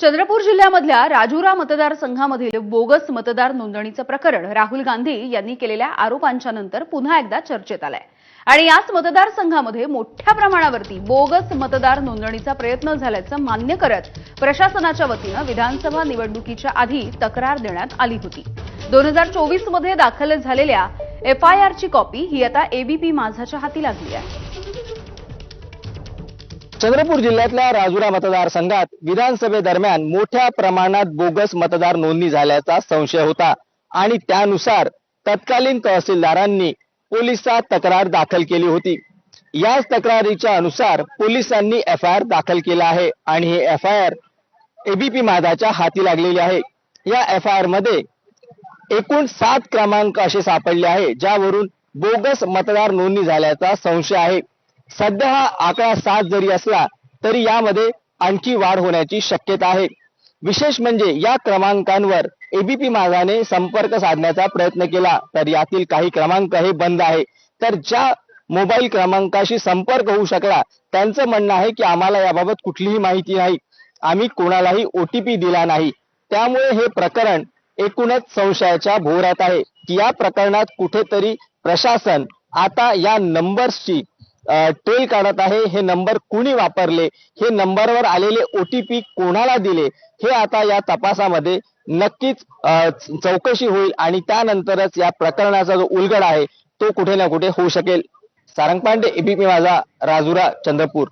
चंद्रपूर जिल्ह्यामधल्या राजुरा मतदारसंघामधील बोगस मतदार नोंदणीचं प्रकरण राहुल गांधी यांनी केलेल्या आरोपांच्या नंतर पुन्हा एकदा चर्चेत आलंय. आणि याच मतदारसंघामध्ये मोठ्या प्रमाणावरती बोगस मतदार नोंदणीचा प्रयत्न झाल्याचं मान्य करत प्रशासनाच्या वतीनं विधानसभा निवडणुकीच्या आधी तक्रार देण्यात आली होती. दोन हजार चोवीसमध्ये दाखल झालेल्या एफआयआरची कॉपी ही आता एबीपी माझाच्या हाती लागली आहे. चंद्रपूर जिल्ह्यातल्या राजुरा मतदारसंघात विधानसभेदरम्यान मोठ्या प्रमाणात बोगस मतदार नोंदणी झाल्याचा संशय होता. आणि त्यानुसार तत्कालीन तहसीलदारांनी पोलिसात तक्रार दाखल केली होती. याच तक्रारीच्या अनुसार पोलिसांनी एफ आय आर दाखल केला आहे आणि हे एफ आय आर एबीपी मादाच्या हाती लागलेली आहे. या एफ आय आरमध्ये एकूण सात क्रमांक असे सापडले आहे ज्यावरून बोगस मतदार नोंदणी झाल्याचा संशय आहे. सध्या हा आकडा सात जरी असला तरी यामध्ये आणखी वाढ होण्याची शक्यता आहे. विशेष म्हणजे या क्रमांकांवर एबीपी माझाने संपर्क साधण्याचा प्रयत्न केला तर यातील काही क्रमांक हे बंद आहे. तर ज्या मोबाईल क्रमांकाशी संपर्क होऊ शकला त्यांचं म्हणणं आहे की आम्हाला याबाबत कुठलीही माहिती नाही. आम्ही कोणालाही ओटीपी दिला नाही. त्यामुळे हे प्रकरण एकूणच संशयाच्या भोवऱ्यात आहे. की या प्रकरणात कुठेतरी प्रशासन आता या नंबर्सची टेल काढत आहे. हे नंबर कुणी वापरले? हे नंबरवर आलेले ओटीपी कोणाला दिले? हे आता या तपासामध्ये नक्कीच चौकशी होईल आणि त्यानंतरच या प्रकरणाचा जो उलगड आहे तो कुठे ना कुठे होऊ शकेल. सारंग पांडे एबीपी माझा राजुरा चंद्रपूर.